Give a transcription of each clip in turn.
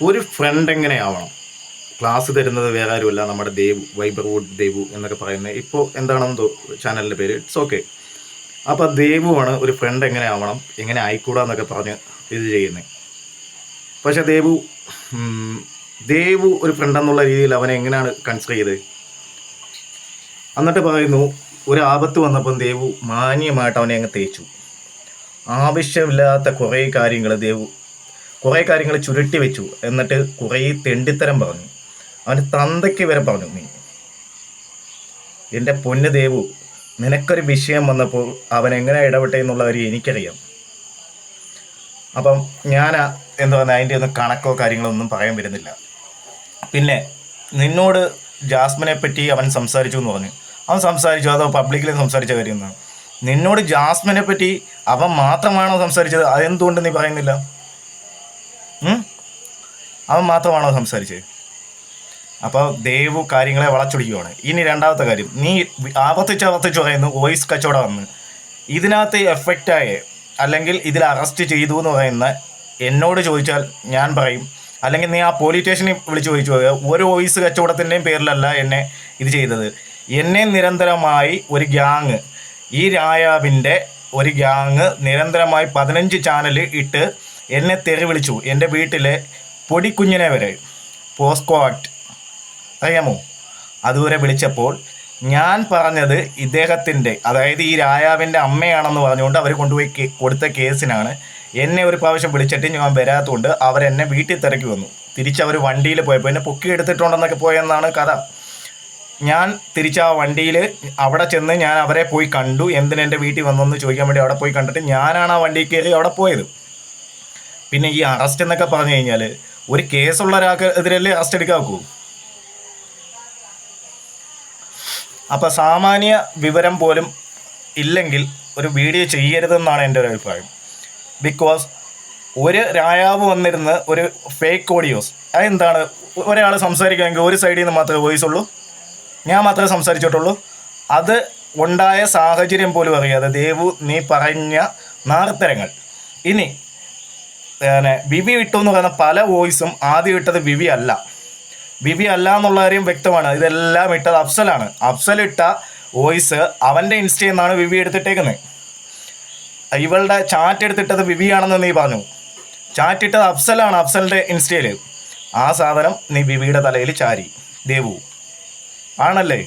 ഒരു front എങ്ങനെയാവണം class തരുന്നത് വേറെ ആരുമല്ല നമ്മുടെ ദേവ് വൈബർവുഡ് ദേവു എന്നൊക്കെ പറയുന്നത് ഇപ്പോൾ എന്താണെന്ന് ചാനലിന്റെ പേര് ഇറ്റ്സ് ഓക്കെ അപ്പോൾ ദേവുവാണ് ഒരു ഫ്രണ്ട് എങ്ങനെ ആവണം എങ്ങനെ ആയിക്കൂടാ എന്നൊക്കെ പറഞ്ഞ് ഇത് ചെയ്യുന്നത് പക്ഷെ ദേവു ദേവു ഒരു ഫ്രണ്ട് എന്നുള്ള രീതിയിൽ അവനെ എങ്ങനെയാണ് കൺസിഡർ ചെയ്തത് എന്നിട്ട് പറയുന്നു ഒരു ആപത്ത് വന്നപ്പം ദേവു മാന്യമായിട്ട് അവനെ അങ്ങ് തേച്ചു. ആവശ്യമില്ലാത്ത കുറേ കാര്യങ്ങൾ ദേവു കുറേ കാര്യങ്ങൾ ചുരുട്ടി വെച്ചു. എന്നിട്ട് കുറെ തെണ്ടിത്തരം പറഞ്ഞു. അവന് തന്തയ്ക്ക് വരെ പറഞ്ഞു നീ എന്റെ പൊന്ന് ദേവു നിനക്കൊരു വിഷയം വന്നപ്പോൾ അവൻ എങ്ങനെ ഇടപെട്ടെ എന്നുള്ള എനിക്കറിയാം. അപ്പം ഞാൻ എന്താ പറയുക അതിന്റെ ഒന്നും കണക്കോ കാര്യങ്ങളോ ഒന്നും പറയാൻ വരുന്നില്ല. പിന്നെ നിന്നോട് ജാസ്മിനെ പറ്റി അവൻ സംസാരിച്ചു എന്ന് പറഞ്ഞു. അവൻ സംസാരിച്ചു അതോ പബ്ലിക്കിൽ സംസാരിച്ച കാര്യമെന്നാണ് നിന്നോട് ജാസ്മിനെ പറ്റി അവൻ മാത്രമാണോ സംസാരിച്ചത്? അതെന്തുകൊണ്ട് നീ പറയുന്നില്ല? അവൻ മാത്രമാണോ സംസാരിച്ചത്? അപ്പോൾ ദേവു കാര്യങ്ങളെ വളച്ചൊടിക്കുകയാണ് ഇനി രണ്ടാമത്തെ കാര്യം. നീ ആവർത്തിച്ച് ആവർത്തിച്ച് പറയുന്നു വോയിസ് കച്ചവടം വന്ന്. ഇതിനകത്ത് എഫക്റ്റായ അല്ലെങ്കിൽ ഇതിൽ അറസ്റ്റ് ചെയ്തു എന്ന് പറയുന്ന എന്നോട് ചോദിച്ചാൽ ഞാൻ പറയും. അല്ലെങ്കിൽ നീ ആ പോലീസ് സ്റ്റേഷനിൽ വിളിച്ച് ചോദിച്ചു ഒരു വോയിസ് കച്ചവടത്തിന്റെയും പേരിലല്ല എന്നെ ഇത് ചെയ്തത്. എന്നെ നിരന്തരമായി ഒരു ഗ്യാങ് ഈ രായാവിന്റെ ഒരു ഗ്യാങ് നിരന്തരമായി പതിനഞ്ച് ചാനൽ ഇട്ട് എന്നെ തെറി വിളിച്ചു എന്റെ വീട്ടിലെ പൊടിക്കുഞ്ഞിനെ വരെ. പോസ്കോ ആക്ട്. അറിയാമോ? അതുവരെ വിളിച്ചപ്പോൾ ഞാൻ പറഞ്ഞത് ഇദ്ദേഹത്തിന്റെ അതായത് ഈ രായാവിന്റെ അമ്മയാണെന്ന് പറഞ്ഞുകൊണ്ട് അവർ കൊണ്ടുപോയി കൊടുത്ത കേസിനാണ്. എന്നെ ഒരു പ്രാവശ്യം വിളിച്ചിട്ട് ഞാൻ വരാത്തതുകൊണ്ട് അവരെന്നെ വീട്ടിൽ തിരക്കി വന്നു. തിരിച്ചവർ വണ്ടിയിൽ പോയപ്പോൾ എന്നെ പൊക്കി എടുത്തിട്ടുണ്ടെന്നൊക്കെ പോയെന്നാണ് കഥ. ഞാൻ തിരിച്ച് ആ വണ്ടിയിൽ അവിടെ ചെന്ന് ഞാൻ അവരെ പോയി കണ്ടു. എന്തിനെ എന്റെ വീട്ടിൽ വന്നെന്ന് ചോദിക്കാൻ വേണ്ടി അവിടെ പോയി കണ്ടിട്ട് ഞാനാണ് ആ വണ്ടിയിൽ കയറി അവിടെ പോയത്. പിന്നെ ഈ അറസ്റ്റ് എന്നൊക്കെ പറഞ്ഞു കഴിഞ്ഞാൽ ഒരു കേസുള്ള ഒരാൾക്ക് എതിരല്ലേ അറസ്റ്റ് എടുക്കാൻ ഒക്കൂ അപ്പോൾ സാമാന്യ വിവരം പോലും ഇല്ലെങ്കിൽ ഒരു വീഡിയോ ചെയ്യരുതെന്നാണ് എന്റെ ഒരു അഭിപ്രായം. ബിക്കോസ് ഒരു രായാവ് വന്നിരുന്ന് ഒരു ഫേക്ക് ഓഡിയോസ് അതെന്താണ്? ഒരാൾ സംസാരിക്കുമെങ്കിൽ ഒരു സൈഡിൽ നിന്ന് മാത്രമേ വോയിസ് ഉള്ളൂ. ഞാൻ മാത്രമേ സംസാരിച്ചിട്ടുള്ളൂ. അത് ഉണ്ടായ സാഹചര്യം പോലും അറിയാതെ ദേവു നീ പറഞ്ഞ നാർത്തരങ്ങൾ. ഇനി പിന്നെ വിവി ഇട്ടു എന്ന് പറയുന്ന പല വോയിസും ആദ്യം ഇട്ടത് വിവി അല്ല. വിവി അല്ല എന്നുള്ള കാര്യം വ്യക്തമാണ്. ഇതെല്ലാം ഇട്ടത് അഫ്സലാണ്. അഫ്സൽ ഇട്ട വോയിസ് അവന്റെ ഇൻസ്റ്റയിൽ നിന്നാണ് വിവി എടുത്തിട്ടേക്കുന്നത്. ഇവളുടെ ചാറ്റ് എടുത്തിട്ടത് വിവിയാണെന്ന് നീ പറഞ്ഞു. ചാറ്റ് ഇട്ടത് അഫ്സലാണ് അഫ്സലിന്റെ ഇൻസ്റ്റയിൽ ആ സാധനം നീ വിവിയുടെ തലയിൽ ചാരി. ദേവു. ആണല്ലേ?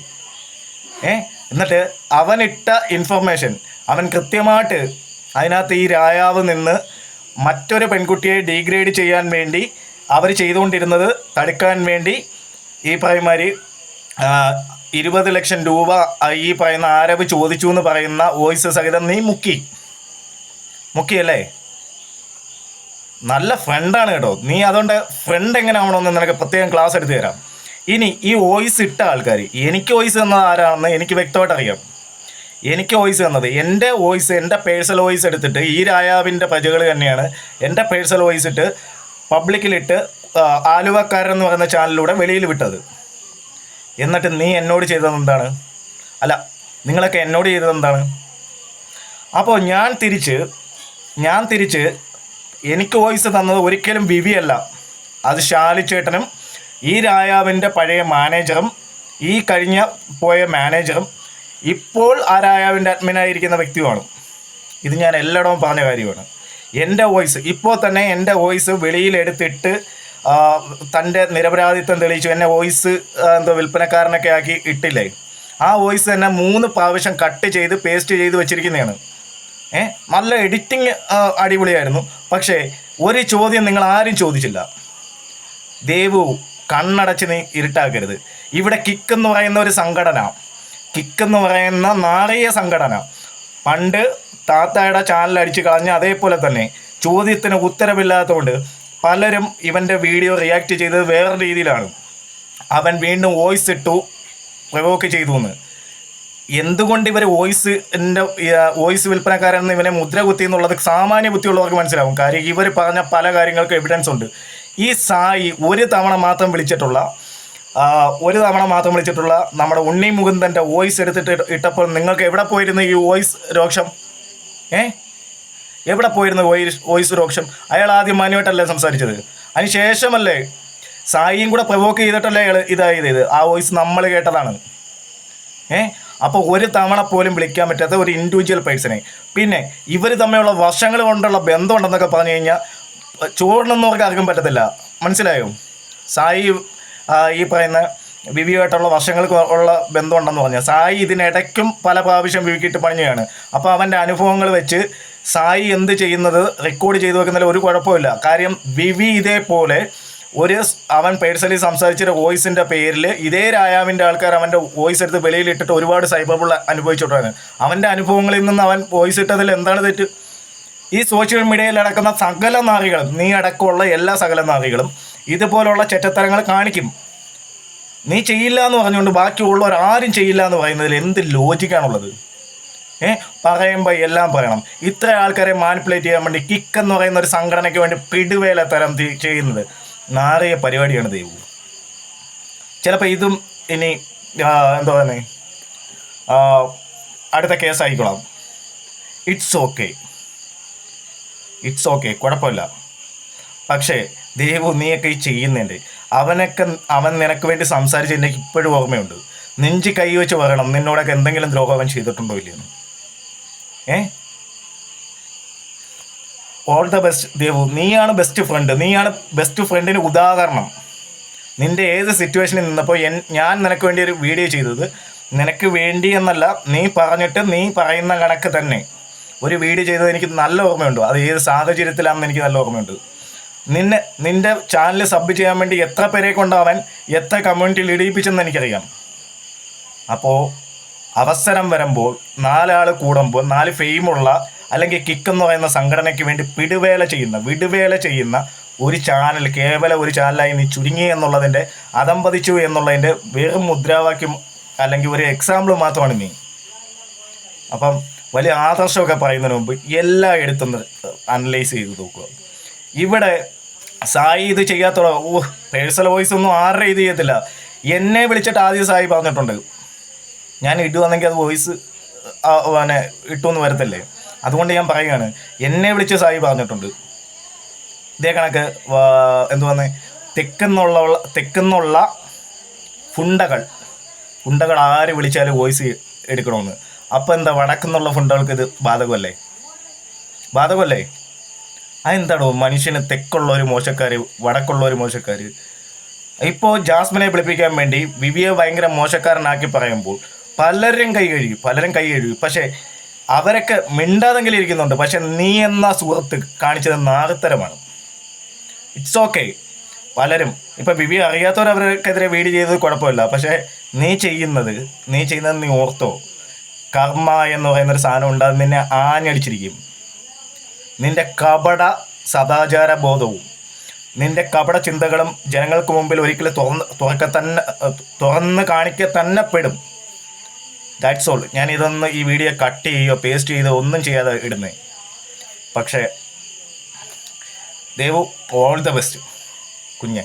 ഏ എന്നിട്ട് അവനിട്ട ഇൻഫർമേഷൻ അവൻ കൃത്യമായിട്ട് അതിനകത്ത് ഈ രായാവ് നിന്ന് മറ്റൊരു പെൺകുട്ടിയെ ഡീഗ്രേഡ് ചെയ്യാൻ വേണ്ടി അവർ ചെയ്തുകൊണ്ടിരുന്നത് തടുക്കാൻ വേണ്ടി ഈ പറയുമാതിരി ഇരുപത് ലക്ഷം രൂപ ഈ പറയുന്ന ആരവ് ചോദിച്ചു എന്ന് പറയുന്ന വോയിസ് സഹിതം നീ മുക്കി. മുക്കിയല്ലേ? നല്ല ഫ്രണ്ടാണ് കേട്ടോ. നീ അതുകൊണ്ട് ഫ്രണ്ട് എങ്ങനെ ആവണമെന്ന് നിനക്ക് പ്രത്യേകം ക്ലാസ് എടുത്ത് തരാം. ഇനി ഈ വോയിസ് ഇട്ട ആൾക്കാർ എനിക്ക് വോയിസ് എന്നത് ആരാണെന്ന് എനിക്ക് വ്യക്തമായിട്ട് അറിയാം. എനിക്ക് വോയിസ് തന്നത് എന്റെ വോയിസ് എന്റെ പേഴ്സണൽ വോയിസ് എടുത്തിട്ട് ഈ രായാവിന്റെ പ്രജകൾ തന്നെയാണ് എന്റെ പേഴ്സണൽ വോയിസ് ഇട്ട് പബ്ലിക്കിലിട്ട് ആലുവക്കാരൻ എന്ന് പറയുന്ന ചാനലിലൂടെ വെളിയിൽ വിട്ടത്. എന്നിട്ട് നീ എന്നോട് ചെയ്തത് എന്താണ്? അല്ല നിങ്ങളൊക്കെ എന്നോട് ചെയ്തത് എന്താണ്? അപ്പോൾ ഞാൻ തിരിച്ച് ഞാൻ തിരിച്ച് എനിക്ക് വോയിസ് തന്നത് ഒരിക്കലും വിവി അല്ല. അത് ശാലിച്ചേട്ടനും ഈ രായാവിന്റെ പഴയ മാനേജറും ഈ കഴിഞ്ഞ പോയ മാനേജറും ഇപ്പോൾ ആ രായാവിന്റെ അഡ്മിനായിരിക്കുന്ന വ്യക്തിയുമാണ് ഇത് ഞാൻ എല്ലായിടവും പറഞ്ഞ കാര്യമാണ്. എന്റെ വോയിസ് ഇപ്പോൾ തന്നെ എന്റെ വോയിസ് വെളിയിലെടുത്തിട്ട് തന്റെ നിരപരാധിത്വം തെളിയിച്ചു. എന്നെ വോയിസ് എന്തോ വിൽപ്പനക്കാരനൊക്കെ ആക്കി ഇട്ടില്ലേ? ആ വോയിസ് തന്നെ മൂന്ന് പ്രാവശ്യം കട്ട് ചെയ്ത് പേസ്റ്റ് ചെയ്ത് വെച്ചിരിക്കുന്നതാണ്. ഏ? നല്ല എഡിറ്റിംഗ് അടിപൊളിയായിരുന്നു. പക്ഷേ ഒരു ചോദ്യം നിങ്ങൾ ആരും ചോദിച്ചില്ല. ദേവു കണ്ണടച്ച് നീ ഇരുട്ടാക്കരുത്. ഇവിടെ കിക്ക് എന്ന് പറയുന്ന ഒരു സംഘടന കിക്ക് എന്ന് പറയുന്ന നാറിയ സംഘടന. പണ്ട് താത്തയുടെ ചാനൽ അടിച്ചു കളഞ്ഞ അതേപോലെ തന്നെ ചോദ്യത്തിന് ഉത്തരവില്ലാത്തതുകൊണ്ട് പലരും ഇവന്റെ വീഡിയോ റിയാക്ട് ചെയ്തത് വേറെ രീതിയിലാണ്. അവൻ വീണ്ടും വോയിസ് ഇട്ടു പ്രവോക്ക് ചെയ്തു എന്ന് എന്തുകൊണ്ട് ഇവർ വോയിസ് എന്റെ വോയിസ് വിൽപ്പനക്കാരെന്ന് ഇവനെ മുദ്ര കുത്തി എന്നുള്ളത് സാമാന്യ ബുദ്ധിയുള്ളവർക്ക് മനസ്സിലാവും. കാര്യം ഇവർ പറഞ്ഞ പല കാര്യങ്ങൾക്കും എവിഡൻസ് ഉണ്ട്. ഈ സായി ഒരു തവണ മാത്രം വിളിച്ചിട്ടുള്ള ഒരു തവണ മാത്രം വിളിച്ചിട്ടുള്ള നമ്മുടെ ഉണ്ണി മുകുന്ദന്റെ വോയിസ് എടുത്തിട്ട് ഇട്ടപ്പോൾ നിങ്ങൾക്ക് എവിടെ പോയിരുന്നു ഈ വോയിസ് രോക്ഷം? ഏ? എവിടെ പോയിരുന്നു വോയിസ് വോയിസ് രോക്ഷം? അയാൾ ആദ്യം മാന്യമായിട്ടല്ലേ സംസാരിച്ചത്? അതിന് ശേഷമല്ലേ സായിയും കൂടെ പ്രവോക്ക് ചെയ്തിട്ടല്ലേ അയാൾ ഇതായത് ഇത് ആ വോയിസ് നമ്മൾ കേട്ടതാണ്. ഏ? അപ്പോൾ ഒരു തവണ പോലും വിളിക്കാൻ പറ്റാത്ത ഒരു ഇൻഡിവിജ്വൽ പേഴ്സണെ പിന്നെ ഇവർ തമ്മിലുള്ള വർഷങ്ങൾ കൊണ്ടുള്ള ബന്ധമുണ്ടെന്നൊക്കെ പറഞ്ഞു കഴിഞ്ഞാൽ ചോറിനൊന്നും അവർക്ക് ആർക്കും പറ്റത്തില്ല. മനസ്സിലായോ? സായി ഈ പറയുന്ന വിവിയുമായിട്ടുള്ള വർഷങ്ങൾക്ക് ഉള്ള ബന്ധമുണ്ടെന്ന് പറഞ്ഞു. സായി ഇതിനിടയ്ക്കും പല പ്രാവശ്യം വിവിക്കിട്ട് പണിയാണ് അപ്പോൾ അവന്റെ അനുഭവങ്ങൾ വെച്ച് സായി എന്ത് ചെയ്യുന്നത് റെക്കോർഡ് ചെയ്തു വെക്കുന്നതിൽ ഒരു കുഴപ്പമില്ല. കാര്യം വിവി ഇതേപോലെ ഒരു അവൻ പേഴ്സണലി സംസാരിച്ച വോയിസിന്റെ പേരിൽ ഇതേ രായാവിന്റെ ആൾക്കാർ അവന്റെ വോയിസ് എടുത്ത് വെളിയിലിട്ടിട്ട് ഒരുപാട് സൈബർ ബുള്ള അനുഭവിച്ചിട്ടാണ് അവന്റെ അനുഭവങ്ങളിൽ നിന്ന് അവൻ വോയിസ് ഇട്ടതിൽ എന്താണ് തെറ്റ്? ഈ സോഷ്യൽ മീഡിയയിൽ അടക്കുന്ന സകല നാറികളും നീ അടക്കമുള്ള എല്ലാ സകല നാറികളും ഇതുപോലുള്ള ചെറ്റത്തരങ്ങൾ കാണിക്കും. നീ ചെയ്യില്ല എന്ന് പറഞ്ഞുകൊണ്ട് ബാക്കിയുള്ളവർ ആരും ചെയ്യില്ല എന്ന് പറയുന്നതിൽ എന്ത് ലോജിക്കാണുള്ളത് ഏ? പറയുമ്പോൾ എല്ലാം പറയണം. ഇത്ര ആൾക്കാരെ മാനിപ്പുലേറ്റ് ചെയ്യാൻ വേണ്ടി കിക്ക് എന്ന് പറയുന്ന ഒരു സംഘടനയ്ക്ക് വേണ്ടി പിടുവേല തരം ചെയ്യുന്നത് നാറിയ പരിപാടിയാണ് ദൈവം. ചിലപ്പോൾ ഇതും ഇനി എന്താ പറയുന്നത് അടുത്ത കേസായിക്കോളാം ഇറ്റ്സ് ഓക്കെ ഇറ്റ്സ് ഓക്കെ കുഴപ്പമില്ല. പക്ഷേ ദേവു നീയൊക്കെ ഈ ചെയ്യുന്നുണ്ട്. അവനൊക്കെ അവൻ നിനക്ക് വേണ്ടി സംസാരിച്ച് എനിക്ക് ഇപ്പോഴും ഓർമ്മയുണ്ട്. നെഞ്ചി കൈ വെച്ച് പറയണം നിന്നോടൊക്കെ എന്തെങ്കിലും ദ്രോഹം അവൻ ചെയ്തിട്ടുണ്ടോ ഇല്ലയെന്ന്. ഏ? ഓൾ ദ ബെസ്റ്റ് ദേവു നീയാണ് ബെസ്റ്റ് ഫ്രണ്ട് നീയാണ് ബെസ്റ്റ് ഫ്രണ്ടിന് ഉദാഹരണം. നിന്റെ ഏത് സിറ്റുവേഷനിൽ നിന്നപ്പോൾ എൻ ഞാൻ നിനക്ക് വേണ്ടി ഒരു വീഡിയോ ചെയ്തത്. നിനക്ക് വേണ്ടി എന്നല്ല നീ പറഞ്ഞിട്ട് നീ പറയുന്ന കണക്ക് തന്നെ. ഒരു വീഡിയോ ചെയ്തത് എനിക്ക് നല്ല ഓർമ്മയുണ്ട്. അത് ഏത് സാഹചര്യത്തിലാണെന്ന് എനിക്ക് നല്ല ഓർമ്മയുണ്ട്. നിന്നെ നിന്റെ ചാനൽ സബ് ചെയ്യാൻ വേണ്ടി എത്ര പേരെ കൊണ്ടാവാൻ എത്ര കമ്മ്യൂണിറ്റി ലീഡിപ്പിച്ചെന്ന് എനിക്കറിയാം. അപ്പോൾ അവസരം വരുമ്പോൾ നാലാൾ കൂടുമ്പോൾ നാല് ഫെയിമുള്ള അല്ലെങ്കിൽ കിക്ക് എന്ന് പറയുന്ന സംഘടനയ്ക്ക് വേണ്ടി പിടുവേല ചെയ്യുന്ന വിടുവേല ചെയ്യുന്ന ഒരു ചാനൽ കേവലം ഒരു ചാനലായി നീ ചുരുങ്ങി എന്നുള്ളതിന്റെ അതമ്പതിച്ചു എന്നുള്ളതിന്റെ വെറും മുദ്രാവാക്യം അല്ലെങ്കിൽ ഒരു എക്സാമ്പിൾ മാത്രമാണ് നീ. അപ്പം വലിയ ആദർശമൊക്കെ പറയുന്നതിന് മുമ്പ് എല്ലാ എടുത്തും അനലൈസ് ചെയ്ത് നോക്കുക. ഇവിടെ സായി ഇത് ചെയ്യാത്തോളം. ഓ പേഴ്സണൽ വോയിസ് ഒന്നും ആരുടെ ഇത് ചെയ്യത്തില്ല. എന്നെ വിളിച്ചിട്ട് ആദ്യം സായി പറഞ്ഞിട്ടുണ്ട്. ഞാൻ ഇടുവാണെങ്കിൽ അത് വോയിസ് പിന്നെ ഇട്ടുമെന്ന് വരത്തില്ലേ? അതുകൊണ്ട് ഞാൻ പറയുകയാണ് എന്നെ വിളിച്ച് സായി പറഞ്ഞിട്ടുണ്ട്. ഇതേ കണക്ക് എന്തുവാന്ന്? തെക്കെന്നുള്ള തെക്കെന്നുള്ള ഫുണ്ടകൾ. ഫുണ്ടകൾ ആര് വിളിച്ചാലും വോയിസ് എടുക്കണമെന്ന്. അപ്പോൾ എന്താ വടക്കുന്നുള്ള ഫുണ്ടുകൾക്ക് ഇത് ബാധകമല്ലേ? ബാധകമല്ലേ? അതെന്താണോ മനുഷ്യന് തെക്കുള്ള ഒരു മോശക്കാർ വടക്കുള്ള ഒരു മോശക്കാർ ഇപ്പോൾ ജാസ്മിനെ വിളിപ്പിക്കാൻ വേണ്ടി വിവിയെ ഭയങ്കര മോശക്കാരനാക്കി പറയുമ്പോൾ പലരും കൈ കഴുകി പലരും കൈ കഴുകി. പക്ഷേ അവരൊക്കെ മിണ്ടാതെങ്കിലും ഇരിക്കുന്നുണ്ട്. പക്ഷെ നീ എന്ന സുഹൃത്ത് കാണിച്ചത് നാഗത്തരമാണ്. ഇറ്റ്സ് ഓക്കെ പലരും ഇപ്പം വിവി അറിയാത്തവർ അവർക്കെതിരെ വീട് ചെയ്തത് കുഴപ്പമില്ല. പക്ഷേ നീ ചെയ്യുന്നത് നീ ചെയ്യുന്നത് നീ ഓർത്തോ? കർമ്മ എന്ന് പറയുന്നൊരു സാധനം ഉണ്ട് അത് നിന്നെ ആഞ്ഞടിച്ചിരിക്കും. നിന്റെ കപട സദാചാര ബോധവും നിന്റെ കപട ചിന്തകളും ജനങ്ങൾക്ക് മുമ്പിൽ ഒരിക്കലും തുറന്ന് തുറക്ക തന്നെ തുറന്ന് കാണിക്ക തന്നെ പെടും. ദാറ്റ്സ് ഓൾ ഞാൻ ഇതൊന്ന് ഈ വീഡിയോ കട്ട് ചെയ്യുകയോ പേസ്റ്റ് ചെയ്തോ ഒന്നും ചെയ്യാതെ ഇടുന്നേ. പക്ഷേ ദേവു ഓൾ ദ ബെസ്റ്റ് കുഞ്ഞെ.